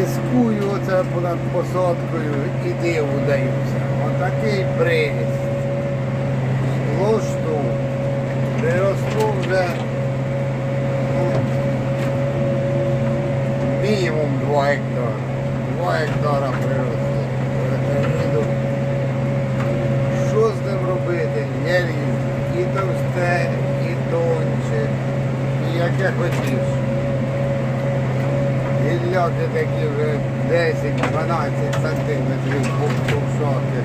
Дискую оце понад посадкою і диву даюся. Отакий приріст. Сплошну. Приросту вже ну, мінімум 2 гектара. 2 гектара. Ретиніду. Що з ним робити? Я ріжу. І товсте, і тонче, і яке хотів. Гілляки такі вже 10-12 сантиметрів повшати.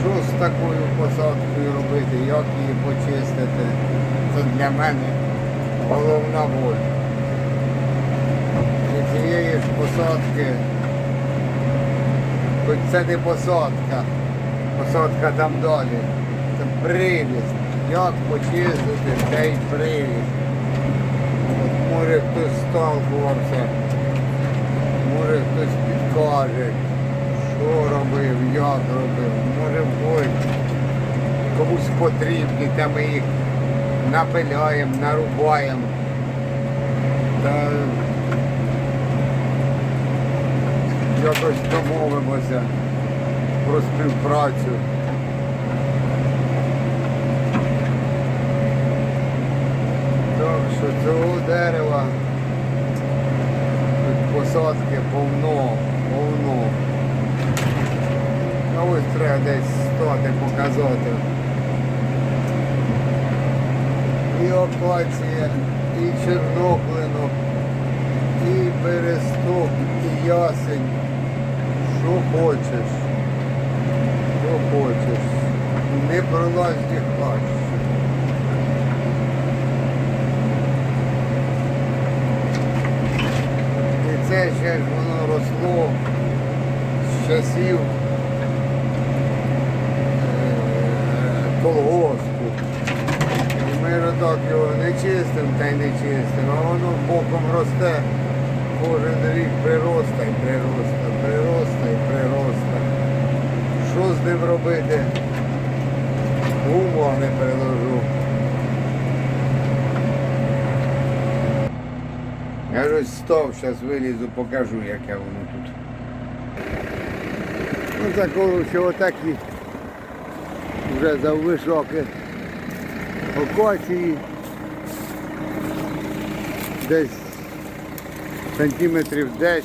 Що з такою посадкою робити, як її почистити? Це для мене головна боль. І цієї ж посадки, хоч це не посадка, посадка там далі. Це приріст. Як почистити цей приріст? Може хтось сталкувався, може хтось підкаже, що робив, як робив, може ой, комусь потрібні, та ми їх напиляємо, нарубаємо. Та якось домовимося про співпрацю. Так що цього дерева тут посадки повно, повно. А ось треба десь стати, показати. І акація, і чорноклинок, і бересток, і ясень. Що хочеш, що хочеш. Не пролазь хач. І це ще ж воно росло з часів е, колгоспу. І ми так його не чистимо та й не чистимо, а воно боком росте. Кожен рік прироста й прироста, прироста й прироста. Що з ним робити? Ума не приложу. Я ось став, зараз вилізу, покажу, яке воно тут. Ну так, коротше, отакі вже заввишоки окації. Десь сантиметрів 10,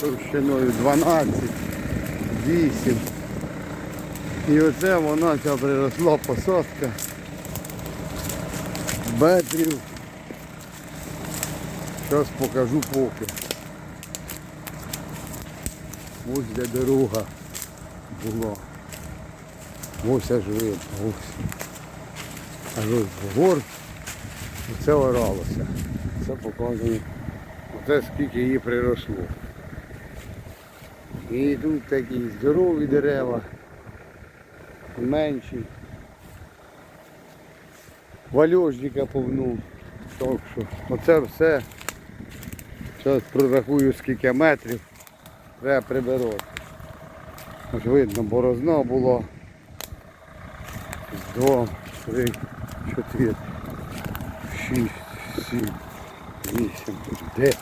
товщиною 12, 8. І оце вона ця приросла посадка метрів. Зараз покажу поки. Ось де дорога була. Ось аж видно, ось. Аж ось вгор. Оце оралося. Це показує. Оце скільки її приросло. І тут такі здорові дерева, менші. Вальожника повну. Так що оце все. Зараз прорахую скільки метрів. Треба прибирати. Ось видно, борозна була. З Два, три, чотири, шість, сім, вісім, дев'ять,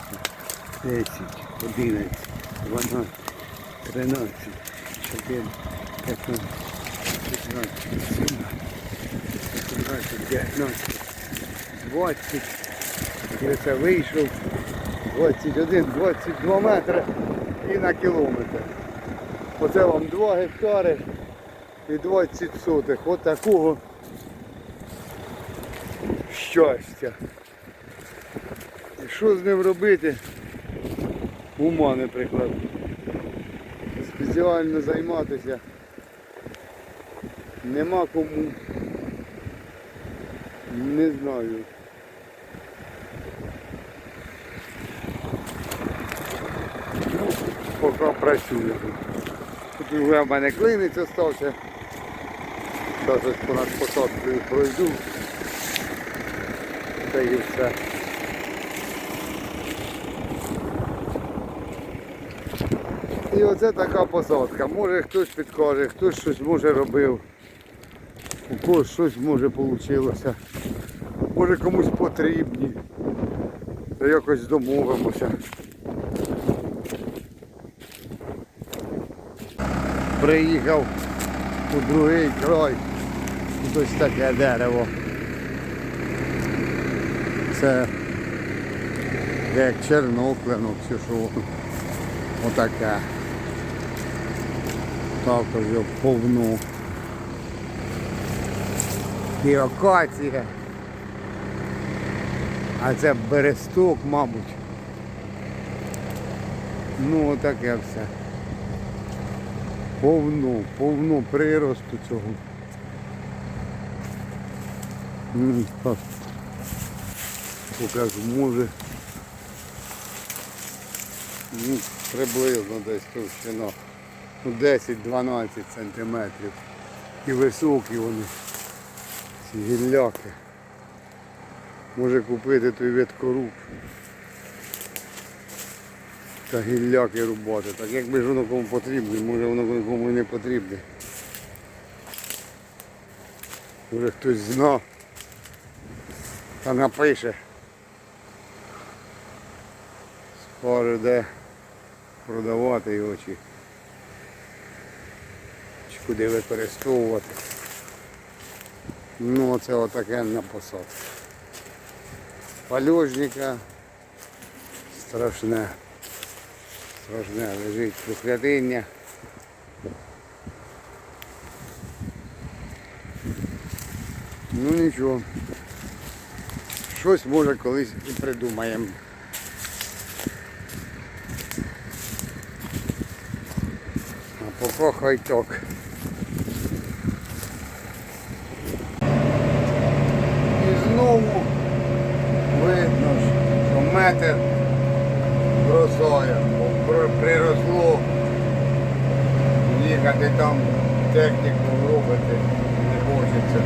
десять, одинадцять, дванадцять, тринадцять, чотирнадцять, п'ятнадцять, шістнадцять, сімнадцять, вісімнадцять, дев'ятнадцять, двадцять. Це вийшов 21-22 метри і на кілометр. Оце вам 2 гектари і 20 сотих. От такого щастя. І що з ним робити? Ума не прикладу. Спеціально займатися нема кому. Не знаю. Поки працюю. Тут вже в мене клинець остався. Зараз понад посадкою пройду. Та і все. І оце така посадка. Може хтось підкаже, хтось щось може робив. У когось щось може вийшло. Може комусь потрібні. Та якось домовимося. Приїхав у другий край. Тут ось таке дерево. Це як черноклинок чи що. Отаке. Також його повну. І акація. А це бересток, мабуть. Ну, отаке все. Повно, повно приросту цього. Ну. Покажу, може. Ну, приблизно десь товщина. Ну, 10-12 сантиметрів. І високі вони. Ці гілляки. Може купити той від веткоруб. Та гілляки рубати. Так якби ж воно кому потрібне, може воно кому не потрібне. Може хтось зна. Та напише. Скаже, де продавати його чи, чи куди використовувати. Ну оце отаке на посадку. Пальожника страшне. Страшне лежить прокляття. Ну нічого. Щось може колись і придумаємо. А поки хай так. техніку робити не хочеться.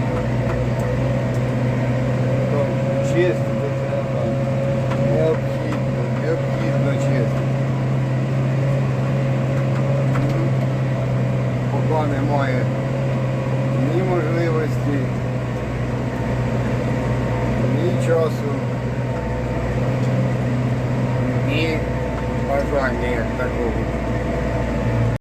Там чистити треба, необхідно, необхідно чистити. Поки немає ні можливості, ні часу, ні бажання як такого.